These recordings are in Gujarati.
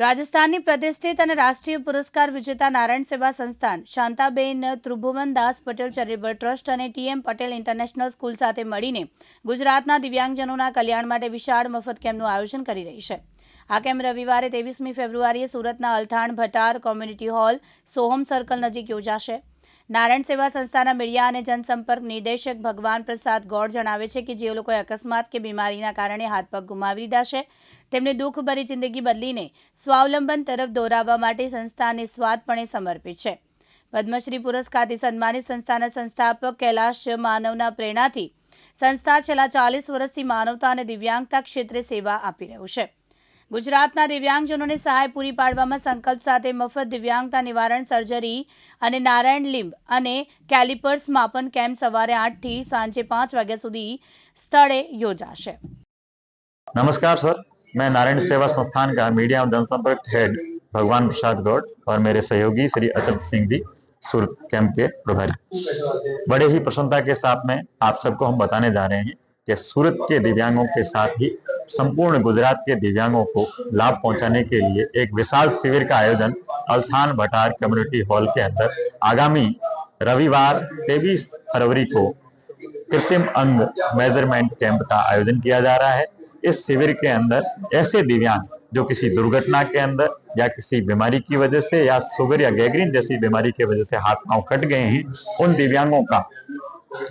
રાજસ્થાનની પ્રતિષ્ઠિત અને રાષ્ટ્રીય પુરસ્કાર વિજેતા નારાયણ સેવા સંસ્થાન, શાંતાબેન ત્રિભુવનદાસ પટેલ ચેરિટેબલ ટ્રસ્ટ અને ટીએમ પટેલ ઇન્ટરનેશનલ સ્કૂલ સાથે મળીને ગુજરાતના દિવ્યાંગજનોના કલ્યાણ માટે વિશાળ મફત કેમ્પનું આયોજન કરી રહી છે. આ કેમ્પ રવિવારે ત્રેવીસમી ફેબ્રુઆરીએ સુરતના Althan Bhatar community hall, Soham circle નજીક યોજાશે. નારાયણ સેવા સંસ્થાના મીડિયા અને જનસંપર્ક નિર્દેશક ભગવાન પ્રસાદ ગૌડ જણાવે છે કે જે લોકોએ અકસ્માત કે બીમારીના કારણે હાથ પગ ગુમાવી દીધા છે, તેમને દુઃખભરી જિંદગી બદલીને સ્વાવલંબન તરફ દોરાવવા માટે સંસ્થાને સ્વાદપણે સમર્પિત છે. પદ્મશ્રી પુરસ્કારથી સન્માનિત સંસ્થાના સંસ્થાપક કૈલાશ માનવના પ્રેરણાથી સંસ્થા છેલ્લા ચાલીસ વર્ષથી માનવતા અને દિવ્યાંગતા ક્ષેત્રે સેવા આપી રહ્યું છે. ગુજરાતના દિવ્યાંગજનોને સહાય પૂરી પાડવામાં સંકલ્પ સાથે મફત દિવ્યાંગતા નિવારણ સર્જરી અને નારાયણ લિંબ અને કેલિપર્સ માપન કેમ્પ સવારે આઠથી સાંજે પાંચ વાગ્યા સુધી સ્થળે યોજાશે नमस्कार सर मैं नारायण सेवा संस्थान का मीडिया और जनसंपर्क हेड भगवान प्रसाद गौड़ और मेरे सहयोगी श्री अचल सिंह जी सूरत कैंप के प्रभारी बड़े ही प्रसन्नता के साथ में आप सबको हम बताने जा रहे हैं कि सूरत के दिव्यांगों के साथ ही संपूर्ण गुजरात के दिव्यांगों को लाभ पहुँचाने के लिए एक विशाल शिविर का आयोजन अल्थान भटार कम्युनिटी हॉल के अंदर आगामी रविवार 23 फरवरी को कृत्रिम अंग मेज़रमेंट कैंप का आयोजन किया जा रहा है। इस शिविर के अंदर ऐसे दिव्यांग जो किसी दुर्घटना के अंदर या किसी बीमारी की वजह से या शुगर या गैग्रीन जैसी बीमारी की वजह से हाथ पाँव कट गए हैं, उन दिव्यांगों का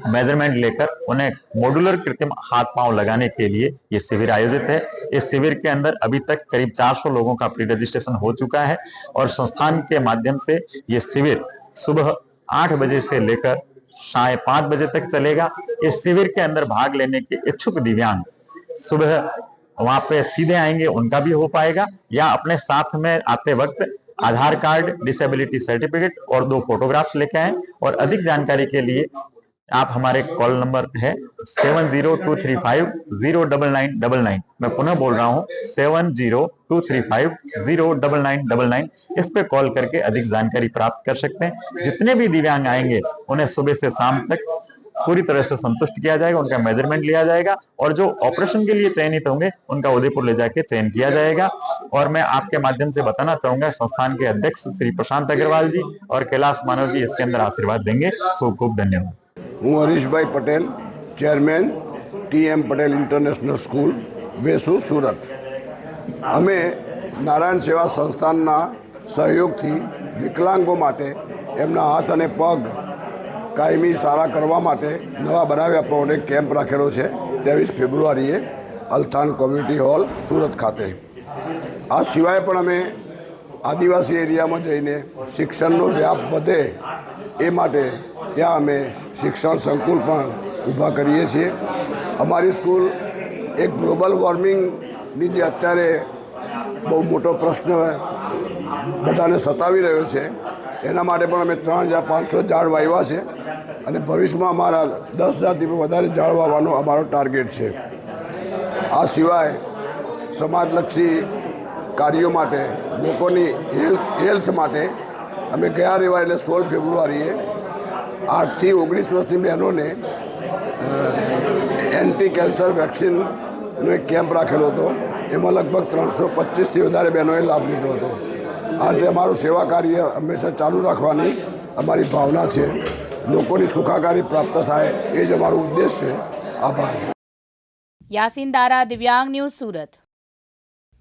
मेज़रमेंट लेकर उन्हें मॉड्यूलर कृत्रिम हाथ पाँव लगाने के लिए ये शिविर आयोजित है। इस शिविर के अंदर अभी तक करीब 400 लोगों का प्री रजिस्ट्रेशन हो चुका है और संस्थान के माध्यम से ये शिविर सुबह आठ बजे से लेकर साढ़े पाँच बजे तक चलेगा। इस शिविर के अंदर भाग लेने के इच्छुक दिव्यांग सुबह वहाँ पे सीधे आएँगे, उनका भी हो पाएगा या अपने साथ में आते वक्त आधार कार्ड डिसेबिलिटी सर्टिफिकेट और दो फोटोग्राफ्स लेके आए और अधिक जानकारी के लिए आप हमारे कॉल नंबर है seven zero two three five zero double nine double nine मैं पुनः बोल रहा हूँ seven zero two three five zero double nine double nine इस पे कॉल करके अधिक जानकारी प्राप्त कर सकते हैं। जितने भी दिव्यांग आएँगे, उन्हें सुबह से शाम तक पूरी तरह से संतुष्ट किया जाएगा, उनका मेज़रमेंट लिया जाएगा, और जो ऑपरेशन के लिए चयनित होंगे, उनका उदयपुर ले जाके चयन किया जाएगा। और मैं आपके माध्यम से बताना चाहूँगा, संस्थान के अध्यक्ष श्री प्रशांत अग्रवाल जी और कैलाश मानव जी इसके अंदर आशीर्वाद देंगे। खूब खूब धन्यवाद। હું Harishbhai Patel, chairman TM Patel international school Vesu Surat. અમે નારાયણ સેવા સંસ્થાનના સહયોગથી વિકલાંગો માટે એમના હાથ અને પગ કાયમી સારા કરવા માટે નવા બનાવી આપવા માટે કેમ્પ રાખેલો છે ત્રેવીસ ફેબ્રુઆરીએ અલથાણ કોમ્યુનિટી હોલ, સુરત ખાતે. આ સિવાય પણ અમે આદિવાસી એરિયામાં જઈને શિક્ષણનો વ્યાપ વધે એ માટે ત્યાં અમે શિક્ષણ સંકુલ પણ ઊભા કરીએ છીએ. અમારી સ્કૂલ એક ગ્લોબલ વોર્મિંગની જે અત્યારે બહુ મોટો પ્રશ્ન બધાને સતાવી રહ્યો છે. એના માટે પણ અમે ત્રણ હજાર પાંચસો ઝાડ વાવ્યા છે અને ભવિષ્યમાં અમારા દસ હજારથી વધારે ઝાડ વાવવાનો અમારો ટાર્ગેટ છે. આ સિવાય સમાજલક્ષી કાર્યો માટે, લોકોની હેલ્થ હેલ્થ માટે અમે ગયા રહેવા એટલે સોળ ફેબ્રુઆરીએ આઠથી ઓગણીસ વર્ષની બહેનોને એન્ટી કેન્સર વેક્સિનનો એક કેમ્પ રાખેલો હતો. એમાં લગભગ ત્રણસો પચીસથી વધારે બહેનોએ લાભ લીધો હતો. આ રીતે અમારું સેવા કાર્ય હંમેશા ચાલુ રાખવાની અમારી ભાવના છે. લોકોની સુખાકારી પ્રાપ્ત થાય એ જ અમારો ઉદ્દેશ છે. આભાર. યાસીન દારા, દિવ્યાંગ ન્યૂઝ સુરત.